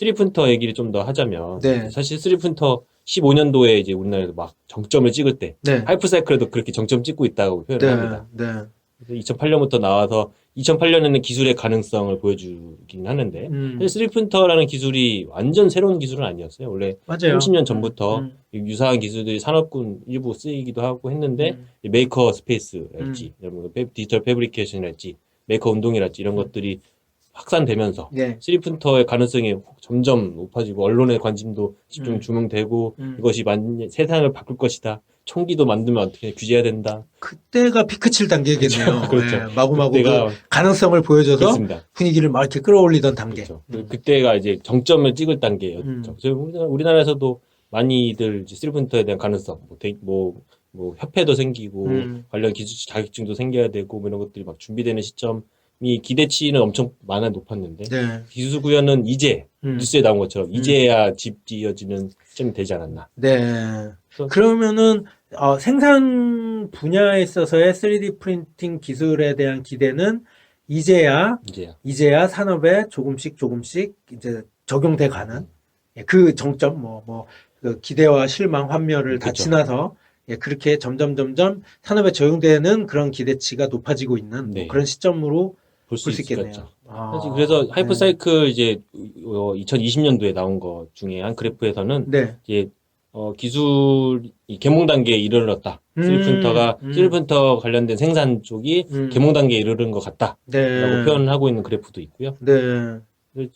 3푼터 얘기를 좀 더 하자면 네. 사실 3푼터 15년도에 이제 우리나라에서 막 정점을 찍을 때 네. 하이프사이클에도 그렇게 정점 찍고 있다고 표현을 네. 합니다. 네. 2008년부터 나와서 2008년에는 기술의 가능성을 보여주긴 하는데 음. 사실 3푼터라는 기술이 완전 새로운 기술은 아니었어요. 원래 맞아요. 30년 전부터 음. 유사한 기술들이 산업군 일부 쓰이기도 하고 했는데 음. 이 메이커 스페이스랄지 뭐 페- 디지털 패브리케이션이랄지 메이커 운동이랄지 이런 것들이 확산되면서 네. 3푼터의 가능성이 점점 높아지고 언론의 관심도 집중 음. 주목되고 음. 이것이 만, 세상을 바꿀 것이다. 총기도 만들면 어떻게 규제해야 된다. 그때가 피크 칠 단계겠네요. 그렇죠. 네, 마구마구 그때가 그 가능성을 보여줘서 그렇습니다. 분위기를 막 이렇게 끌어올리던 단계. 그렇죠. 그- 그때가 이제 정점을 찍을 단계였죠. 음. 우리나라- 우리나라에서도 많이들 이제 3푼터에 대한 가능성, 뭐, 대- 뭐, 뭐 협회도 생기고 음. 관련 기술 자격증도 생겨야 되고 뭐 이런 것들이 막 준비되는 시점이 기대치는 엄청 많아 높았는데 네. 기술 구현은 이제 음. 뉴스에 나온 것처럼 이제야 집 지어지는 시점이 되지 않았나. 네. 그러면은 어, 생산 분야에 있어서의 3D 프린팅 기술에 대한 기대는 이제야 이제야. 이제야 산업에 조금씩 조금씩 이제 적용돼 가는 예, 그 정점 뭐뭐 기대와 실망 환멸을 다 그쵸. 지나서 예, 그렇게 점점 점점 산업에 적용되는 그런 기대치가 높아지고 있는 뭐 네. 그런 시점으로 볼수볼수 있겠죠. 있겠네요. 아, 사실 그래서 네. 하이퍼 사이클 이제 어, 2020년도에 나온 것 중에 한 그래프에서는 네. 이제 어, 기술 이 개몽 단계에 이르렀다. 음, 3푼터가 음. 3푼터 관련된 생산 쪽이 음. 개몽 단계에 이르는 것 같다라고 네. 표현하고 있는 그래프도 있고요. 네.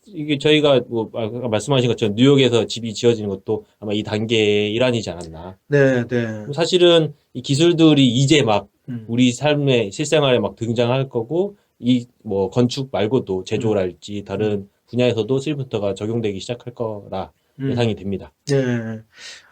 이게 저희가 뭐 아까 말씀하신 것처럼 뉴욕에서 집이 지어지는 것도 아마 이 단계의 일환이지 않았나. 네, 네. 사실은 이 기술들이 이제 막 음. 우리 삶의 실생활에 막 등장할 거고 이 뭐 건축 말고도 제조랄지 다른 분야에서도 3푼터가 적용되기 시작할 거라 음. 예상이 됩니다. 네.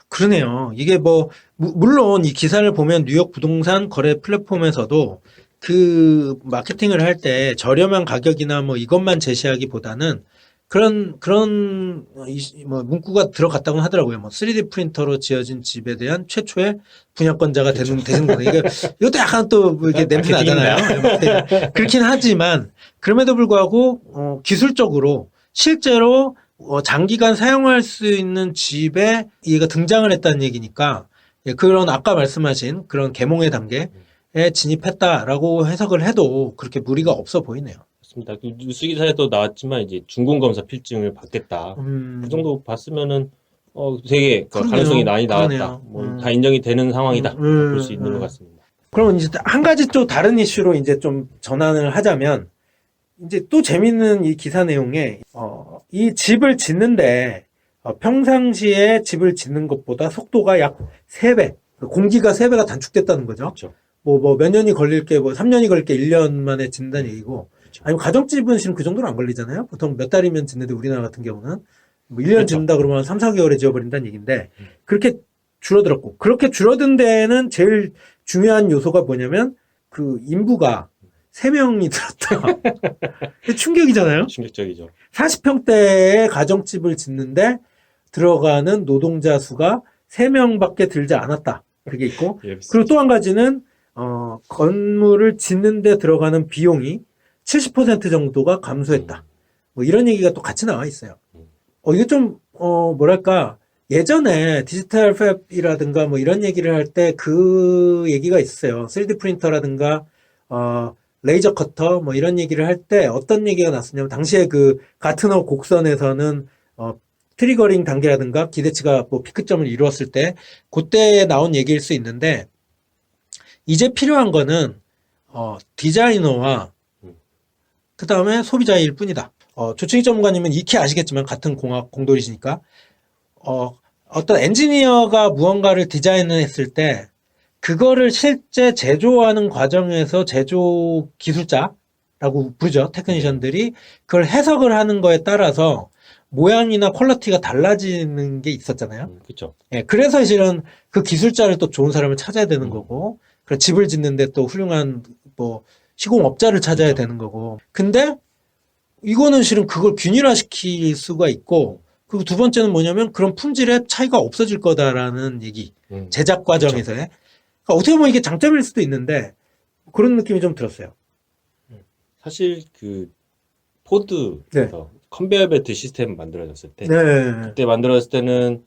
그러네요. 이게 뭐, 무- 물론 이 기사를 보면 뉴욕 부동산 거래 플랫폼에서도 그 마케팅을 할 때 저렴한 가격이나 뭐 이것만 제시하기보다는 그런, 그런, 이- 뭐 문구가 들어갔다고 하더라고요. 뭐 3D 프린터로 지어진 집에 대한 최초의 분양권자가 되는, 되는 거네. 이게, 이것도 약간 또뭐 이렇게 냄새 나잖아요. 네. 그렇긴 하지만, 그럼에도 불구하고, 어, 기술적으로 실제로 어, 장기간 사용할 수 있는 집에 얘가 등장을 했다는 얘기니까 예, 그런 아까 말씀하신 그런 계몽의 단계에 진입했다라고 해석을 해도 그렇게 무리가 없어 보이네요. 맞습니다. 그 뉴스 기사에도 나왔지만 이제 중공 검사 필증을 받겠다. 음, 그 정도 봤으면은 어 되게 그 그러네요. 가능성이 많이 나왔다. 그러네요. 뭐 음. 다 인정이 되는 상황이다. 음, 볼 수 있는 음. 것 같습니다. 그럼 이제 한 가지 또 다른 이슈로 이제 좀 전환을 하자면 이제 또 재밌는 이 기사 내용에 어, 이 집을 짓는데 어, 평상시에 집을 짓는 것보다 속도가 약 3배, 공기가 3배가 단축됐다는 거죠. 그렇죠. 뭐, 뭐, 몇 년이 걸릴 게, 뭐, 3년이 걸릴 게 1년 만에 짓는다는 얘기고. 아니면 가정집은 지금 그 정도는 안 걸리잖아요? 보통 몇 달이면 짓는데 우리나라 같은 경우는. 뭐 1년 그렇죠. 짓는다 그러면 3, 4개월에 지어버린다는 얘기인데, 그렇게 줄어들었고. 그렇게 줄어든 데에는 제일 중요한 요소가 뭐냐면, 그 인부가 3명이 들었다. 충격이잖아요? 충격적이죠. 40평대의 가정집을 짓는데 들어가는 노동자 수가 3명밖에 들지 않았다. 그게 있고, 예, 그리고 또 한 가지는 어, 건물을 짓는데 들어가는 비용이 70% 정도가 감소했다. 뭐 이런 얘기가 또 같이 나와 있어요. 어, 이게 좀, 어, 뭐랄까, 예전에 디지털 팹이라든가 뭐 이런 얘기를 할 때 그 얘기가 있어요. 3D 프린터라든가, 어, 레이저 커터 뭐 이런 얘기를 할 때 어떤 얘기가 났었냐면 당시에 그 가트너 곡선에서는 어, 트리거링 단계라든가 기대치가 뭐 피크점을 이루었을 때 그때 나온 얘기일 수 있는데 이제 필요한 거는 어, 디자이너와 음. 그 다음에 소비자일 뿐이다. 어, 조충희 전문가님은 익히 아시겠지만 같은 공학 공돌이시니까 어, 어떤 엔지니어가 무언가를 디자인을 했을 때 그거를 실제 제조하는 과정에서 제조 기술자라고 부르죠. 테크니션들이 그걸 해석을 하는 거에 따라서 모양이나 퀄리티가 달라지는 게 있었잖아요. 그렇죠. 예, 그래서 실은 그 기술자를 또 좋은 사람을 찾아야 되는 음. 거고, 그래 집을 짓는데 또 훌륭한 뭐 시공업자를 찾아야 그렇죠. 되는 거고. 근데 이거는 실은 그걸 균일화시킬 수가 있고, 그리고 두 번째는 뭐냐면 그런 품질의 차이가 없어질 거다라는 얘기. 음. 제작 과정에서의. 그러니까 어떻게 보면 이게 장점일 수도 있는데 그런 느낌이 좀 들었어요. 사실 그 포드에서 컨베이어 벨트 시스템 만들어졌을 때 네. 그때 만들었을 때는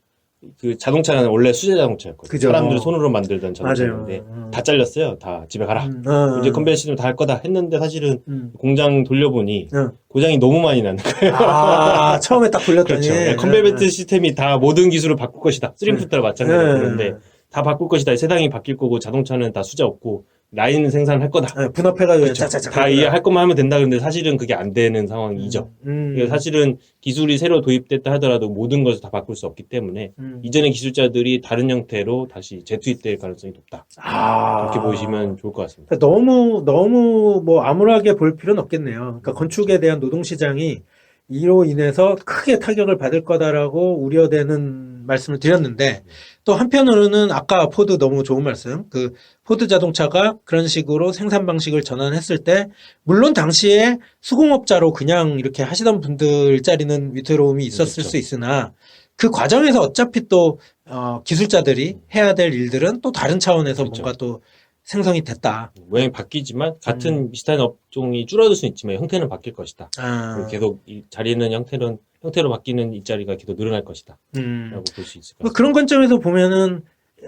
그 자동차는 원래 수제 자동차였거든요. 그죠. 사람들이 손으로 만들던. 자동차인데 음. 다 잘렸어요. 다 집에 가라. 음, 어. 이제 컨베이어 시스템 다할 거다 했는데 사실은 음. 공장 돌려보니 어. 고장이 너무 많이 나는 거예요. 아, 처음에 딱 돌렸더니. 그렇죠. 네, 컨베이어 벨트 시스템이 다 모든 기술을 바꿀 것이다. 스트림프트와 마찬가지로 네. 그런데 다 바꿀 것이다. 세상이 바뀔 거고 자동차는 다 수자 없고 라인 생산할 거다. 네, 분업해가지고 그렇죠. 짝짝짝. 다 이해 할 것만 하면 된다. 그런데 사실은 그게 안 되는 상황이죠. 음. 이게 사실은 기술이 새로 도입됐다 하더라도 모든 것을 다 바꿀 수 없기 때문에 음. 이전의 기술자들이 다른 형태로 다시 재투입될 가능성이 높다. 아. 그렇게 보시면 좋을 것 같습니다. 그러니까 너무 너무 뭐 암울하게 볼 필요는 없겠네요. 그러니까 건축에 대한 노동 시장이 이로 인해서 크게 타격을 받을 거다라고 우려되는 말씀을 드렸는데 또 한편으로는 아까 포드 너무 좋은 말씀. 그 포드 자동차가 그런 식으로 생산 방식을 전환했을 때 물론 당시에 수공업자로 그냥 이렇게 하시던 분들 짜리는 위태로움이 있었을 그렇죠. 수 있으나 그 과정에서 어차피 또 어, 기술자들이 해야 될 일들은 또 다른 차원에서 그렇죠. 뭔가 또 생성이 됐다. 모양이 바뀌지만 같은 음. 비슷한 업종이 줄어들 수는 있지만 형태는 바뀔 것이다. 아, 계속 이 자리는 형태는 형태로 바뀌는 일자리가 계속 늘어날 것이다. 음. 라고 볼 수 있을 것 뭐. 그런 관점에서 보면은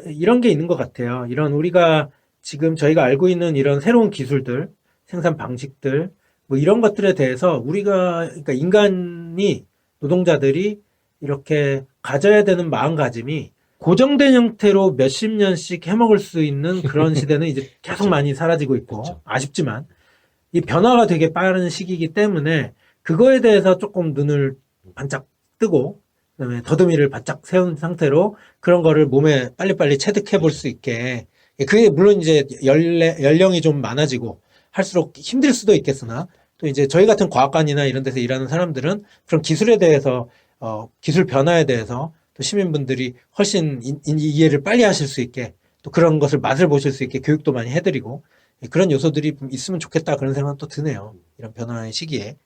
이런 게 있는 것 같아요. 이런 우리가 지금 저희가 알고 있는 이런 새로운 기술들, 생산 방식들, 뭐 이런 것들에 대해서 우리가, 그러니까 인간이, 노동자들이 이렇게 가져야 되는 마음가짐이 고정된 형태로 몇십 년씩 해먹을 수 있는 그런 시대는 이제 계속. 많이 사라지고 있고, 그렇죠. 아쉽지만, 이 변화가 되게 빠른 시기이기 때문에 그거에 대해서 조금 눈을 반짝 뜨고, 그다음에 더듬이를 바짝 세운 상태로 그런 거를 몸에 빨리빨리 체득해 볼 수 있게 그게 물론 이제 연래, 연령이 좀 많아지고 할수록 힘들 수도 있겠으나 또 이제 저희 같은 과학관이나 이런 데서 일하는 사람들은 그런 기술에 대해서 어, 기술 변화에 대해서 또 시민분들이 훨씬 인- 인- 이해를 빨리 하실 수 있게 또 그런 것을 맛을 보실 수 있게 교육도 많이 해드리고 그런 요소들이 좀 있으면 좋겠다 그런 생각은 또 드네요. 이런 변화의 시기에.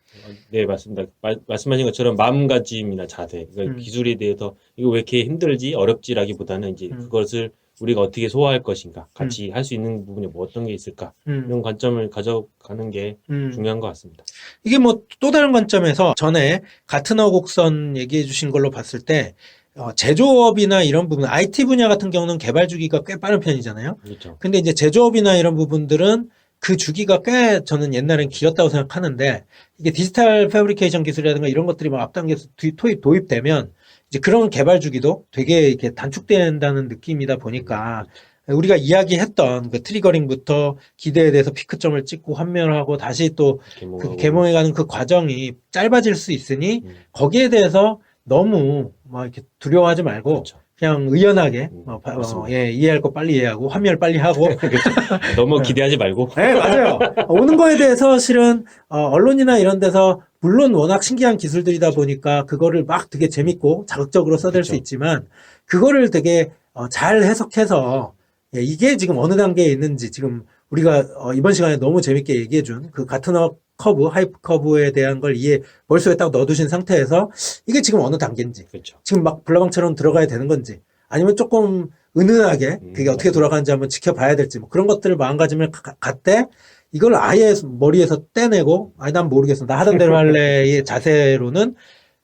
네, 맞습니다. 마- 말씀하신 것처럼 마음가짐이나 자세, 그러니까 음. 기술에 대해서 이거 왜 이렇게 힘들지, 어렵지라기보다는 이제 음. 그것을 우리가 어떻게 소화할 것인가, 같이 할수 있는 부분이 뭐 어떤 게 있을까, 음, 이런 관점을 가져가는 게 음. 중요한 것 같습니다. 이게 뭐 또 다른 관점에서 전에 가트너 곡선 얘기해 주신 걸로 봤을 때 어, 제조업이나 이런 부분, IT 분야 같은 경우는 개발 주기가 꽤 빠른 편이잖아요. 그렇죠. 근데 이제 제조업이나 이런 부분들은 그 주기가 꽤 저는 옛날엔 길었다고 생각하는데 이게 디지털 패브리케이션 기술이라든가 이런 것들이 막 앞당겨서 뒤- 도입, 도입되면 이제 그런 개발 주기도 되게 이렇게 단축된다는 느낌이다 보니까 우리가 이야기했던 그 트리거링부터 기대에 대해서 피크점을 찍고 환멸하고 다시 또그 개몽하고. 개몽해가는 그 과정이 짧아질 수 있으니 음, 거기에 대해서 너무 막 이렇게 두려워하지 말고 그렇죠. 그냥 의연하게 음, 어, 바- 어. 예, 이해할 거 빨리 이해하고 환멸 빨리 하고 너무 네. 기대하지 말고. 네, 맞아요. 오는 거에 대해서 실은 어, 언론이나 이런 데서 물론 워낙 신기한 기술들이다 보니까 그거를 막 되게 재밌고 자극적으로 써댈 수 그렇죠. 있지만 그거를 되게 어, 잘 해석해서 예, 이게 지금 어느 단계에 있는지 지금 우리가 어, 이번 시간에 너무 재밌게 얘기해 준 그 가트너 커브, 하이프 커브에 대한 걸 이해 머릿속에 딱 넣어두신 상태에서 이게 지금 어느 단계인지 그렇죠. 지금 막 블라방처럼 들어가야 되는 건지 아니면 조금 은은하게 음, 그게 어떻게 맞습니다. 돌아가는지 한번 지켜봐야 될지 뭐 그런 것들을 마음가짐을 가- 갖되 이걸 아예 머리에서 떼내고 아니 난 모르겠어 나 하던 대로 할래의 자세로는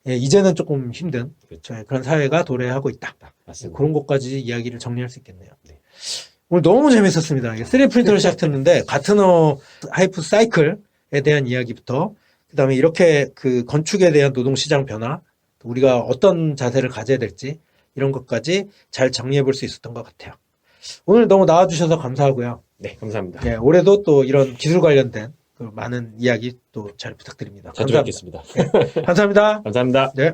예, 이제는 조금 힘든 그렇죠. 예, 그런 사회가 도래하고 있다 맞습니다. 그런 것까지 이야기를 정리할 수 있겠네요 네. 오늘 너무 재밌었습니다 3D 프린터를 시작했는데 가트너 하이프 사이클에 대한 이야기부터 그다음에 이렇게 그 건축에 대한 노동 시장 변화 우리가 어떤 자세를 가져야 될지 이런 것까지 잘 정리해 볼 수 있었던 것 같아요. 오늘 너무 나와 주셔서 감사하고요. 네, 감사합니다. 네, 올해도 또 이런 기술 관련된 그 많은 이야기 또 잘 부탁드립니다. 자주 감사합니다. 뵙겠습니다. 감사합니다. 감사합니다. 네.